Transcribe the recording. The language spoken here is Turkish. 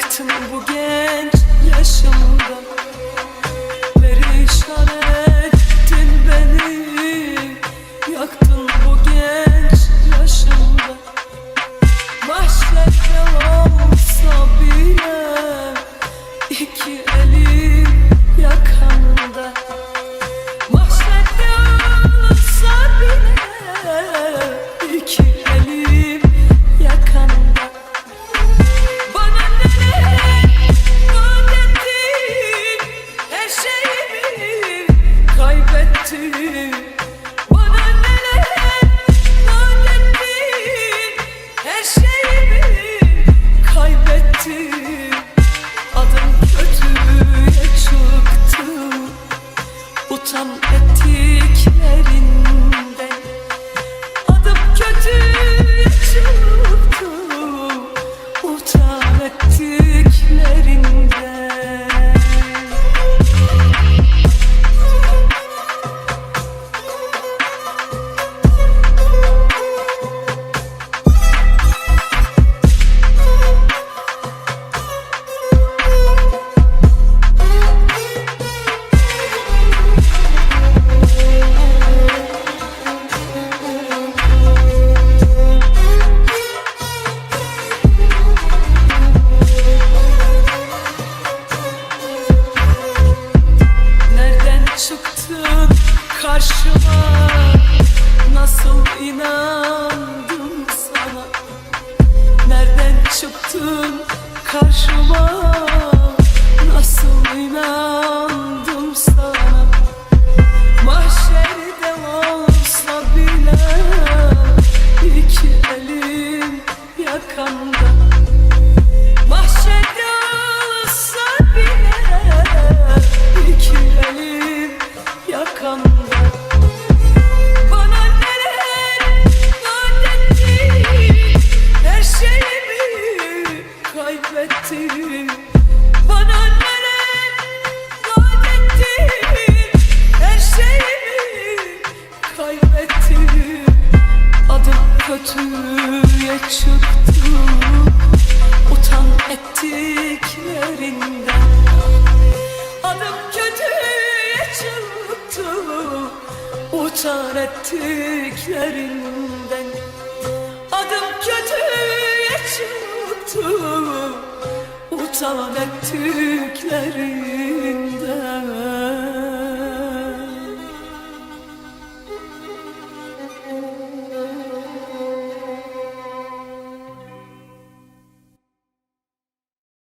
Yaktın bu genç yaşımda. Perişan ettin beni. Yaktın bu genç yaşımda. Mahşerde olsa bile iki elim yakanda Mahşerde olsa bile iki karşıma. Nasıl inandım çıktı Utan ettiklerinden. Adım kötüye çıktı Utan ettiklerinden. Adım kötüye çıktı Utan ettiklerinden